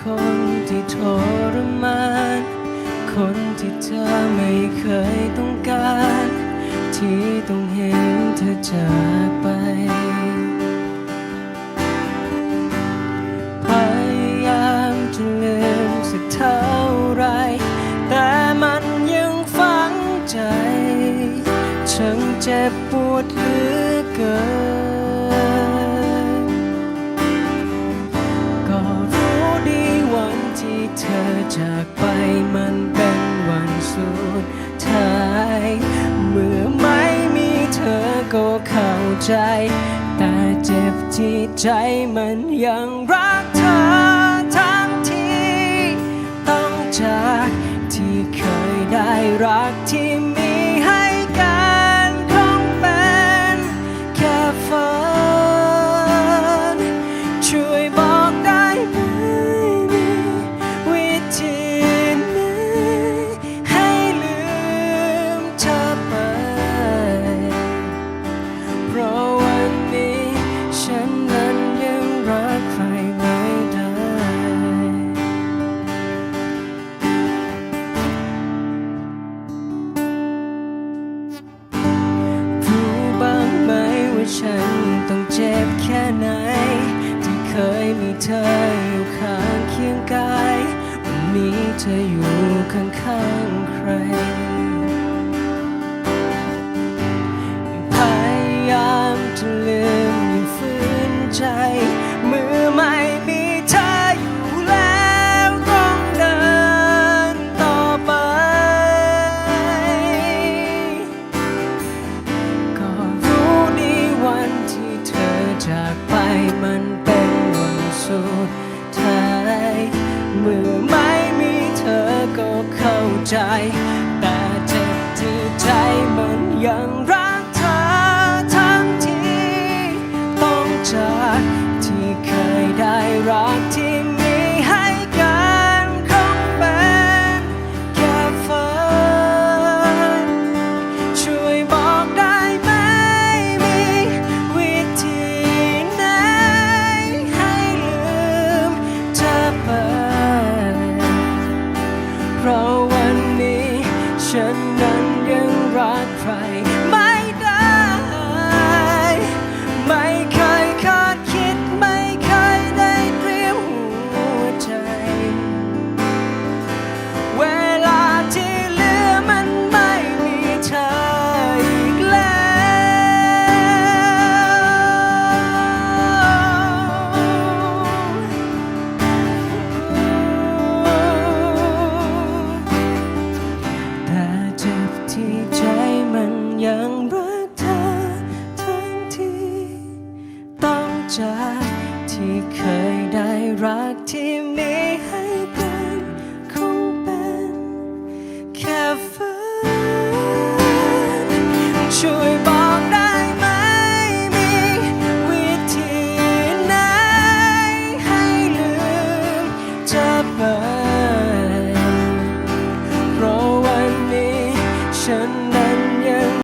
คนที่ทรมาน คนที่เธอไม่เคยต้องการ ที่ต้องเห็นเธอจากไป พยายามจะลืมสักเท่าไร แต่มันยังฝังใจ ฉันเจ็บปวดเหลือเกิน จากไปมันเป็นวันสุดท้าย เมื่อไม่มีเธอก็เข้าใจ แต่เจ็บที่ใจมันยังรักเธอ ฉันต้องเจ็บแค่ไหน ที่เคยมีเธออยู่ข้างเคียงกาย วันนี้เธออยู่ข้างข้างๆใคร เมื่อไม่มีเธอก็เข้าใจ รัก ที่เคยได้รักที่มีให้กันคงเป็นแค่ฝันช่วยบอกได้ไหมมีวิธีไหนให้ลืมจะเปิด